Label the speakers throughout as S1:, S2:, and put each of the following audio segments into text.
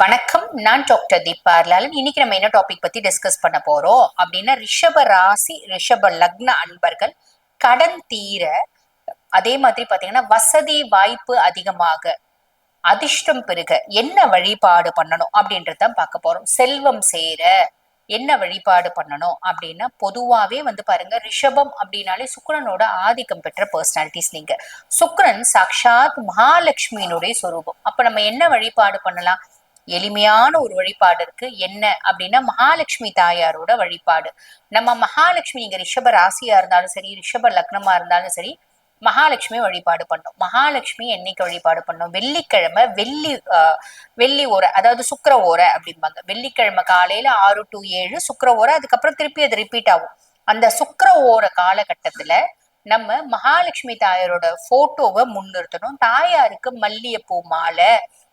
S1: வணக்கம். நான் டாக்டர் தீபா லாலன் இன்னைக்கு நம்ம என்ன டாபிக் பத்தி டிஸ்கஸ் பண்ண போறோம்? அப்படின்னா ரிஷப ராசி ரிஷப லக்ன அன்பர்கள் கடன் தீர அதே மாதிரி பாத்தீங்கன்னா வசதி வாய்ப்பு அதிகமாக அதிர்ஷ்டம் பெருக என்ன வழிபாடு பண்ணணும் அப்படின்றத பார்க்க போறோம். செல்வம் சேர என்ன வழிபாடு பண்ணணும் அப்படின்னா பொதுவாவே வந்து பாருங்க ரிஷபம் அப்படின்னாலே சுக்கரனோட ஆதிக்கம் பெற்ற பர்சனாலிட்டிஸ் நீங்க. சுக்கரன் சாக்ஷாத் மகாலட்சுமியினுடைய சொரூபம். அப்ப நம்ம என்ன வழிபாடு பண்ணலாம்? எளிமையான ஒரு வழிபாடு இருக்கு என்ன அப்படின்னா மகாலட்சுமி தாயாரோட வழிபாடு. நம்ம மகாலட்சுமி நீங்க ரிஷப ராசியா இருந்தாலும் சரி ரிஷப லக்னமா இருந்தாலும் சரி மகாலட்சுமி வழிபாடு பண்ணோம். மகாலட்சுமி என்னைக்கு வழிபாடு பண்ணோம்? வெள்ளிக்கிழமை வெள்ளி வெள்ளி ஓரை அதாவது சுக்கர ஓரை அப்படிம்பாங்க. வெள்ளிக்கிழமை காலையில ஆறு டு ஏழு சுக்கர ஓரை அதுக்கப்புறம் திருப்பி அது ரிப்பீட் ஆகும். அந்த சுக்கர ஓர காலகட்டத்துல நம்ம மகாலட்சுமி தாயாரோட போட்டோவை முன்னிறுத்தணும். தாயாருக்கு மல்லிகைப்பூ மாலை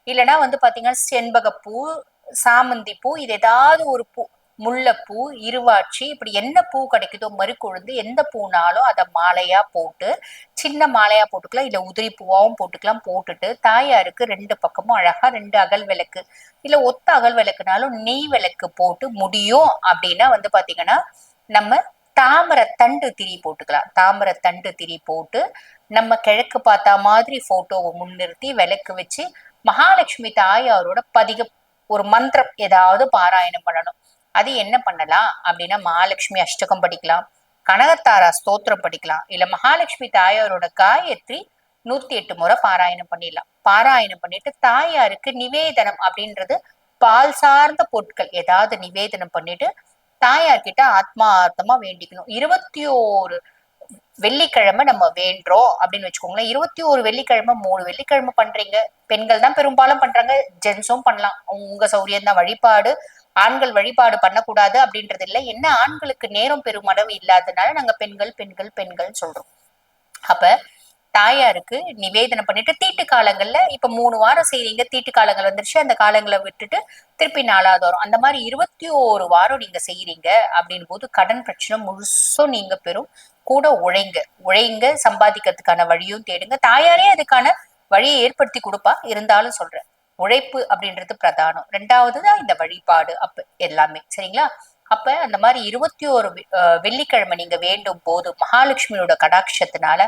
S1: இல்லைன்னா வந்து பாத்தீங்கன்னா செண்பகப்பூ சாமந்தி பூ இது ஏதாவது ஒரு பூ முல்லைப்பூ இருவாட்சி இப்படி என்ன பூ கிடைக்குதோ மறுக்கொழுந்து எந்த பூனாலும் அதை மாலையா போட்டு சின்ன மாலையா போட்டுக்கலாம் இல்லை உதிரி பூவாவும் போட்டுக்கலாம் போட்டுட்டு தாயாருக்கு ரெண்டு பக்கமும் அழகா ரெண்டு அகல் விளக்கு இல்லை ஒத்த அகல் விளக்குனாலும் நெய் விளக்கு போட்டு முடியும் அப்படின்னா வந்து பாத்தீங்கன்னா நம்ம தாமரை தண்டு திரி போட்டுக்கலாம். தாமரை தண்டு திரி போட்டு நம்ம கிழக்கு பார்த்தா மாதிரி போட்டோவை முன்னிறுத்தி விளக்கு வச்சு மகாலட்சுமி தாயாரோட பதிக ஒரு மந்திரம் ஏதாவது பாராயணம் பண்ணணும். அது என்ன பண்ணலாம் அப்படின்னா மகாலட்சுமி அஷ்டகம் படிக்கலாம் கனகத்தாரா ஸ்தோத்திரம் படிக்கலாம் இல்ல மகாலட்சுமி தாயாரோட காயத்ரி நூத்தி எட்டு முறை பாராயணம் பண்ணிடலாம். பாராயணம் பண்ணிட்டு தாயாருக்கு நிவேதனம் அப்படின்றது பால் சார்ந்த பொருட்கள். ஏதாவது நிவேதனம் பண்ணிட்டு தாயார்கிட்ட ஆத்மார்த்தமா வேண்டிக்கணும். இருபத்தி ஓரு வெள்ளிக்கிழமை நம்ம வேண்டோம் அப்படின்னு வச்சுக்கோங்களேன். இருபத்தி ஒரு வெள்ளிக்கிழமை மூணு வெள்ளிக்கிழமை பண்றீங்க. பெண்கள் தான் பெரும்பாலும் பண்றாங்க. ஜென்ஸும் பண்ணலாம். உங்க சௌரியம் தான் வழிபாடு. ஆண்கள் வழிபாடு பண்ணக்கூடாது அப்படின்றது இல்லை. என்ன ஆண்களுக்கு நேரம் பெருமளவு இல்லாதனால நாங்க பெண்கள் பெண்கள் பெண்கள் சொல்றோம். அப்ப தாயாருக்கு நிவேதனம் பண்ணிட்டு தீட்டு காலங்கள்ல இப்ப மூணு வாரம் செய்றீங்க. தீட்டு காலங்கள் வந்துருச்சு. அந்த காலங்களை விட்டுட்டு திருப்பி நாலாவது வரும். அந்த மாதிரி இருபத்தி ஓரு வாரம் நீங்க செய்யறீங்க அப்படின் போது கடன் பிரச்சனை முழுசும் நீங்க பெறும். கூட உழைங்க. உழைங்க சம்பாதிக்கிறதுக்கான வழியும் தேடுங்க. தாயாரே அதுக்கான வழியை ஏற்படுத்தி கொடுப்பா. இருந்தாலும் சொல்றேன். உழைப்பு அப்படின்றது பிரதானம். ரெண்டாவது தான் இந்த வழிபாடு அப்ப எல்லாமே. சரிங்களா? அப்ப அந்த மாதிரி இருபத்தி ஒரு வெள்ளிக்கிழமை நீங்க வேண்டும் போது மகாலட்சுமியோட கடாட்சத்தினால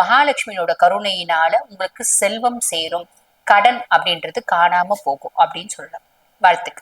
S1: மகாலட்சுமியோட கருணையினால உங்களுக்கு செல்வம் சேரும். கடன் அப்படின்றது காணாம போகும் அப்படின்னு சொல்லலாம். வாழ்த்துக்கு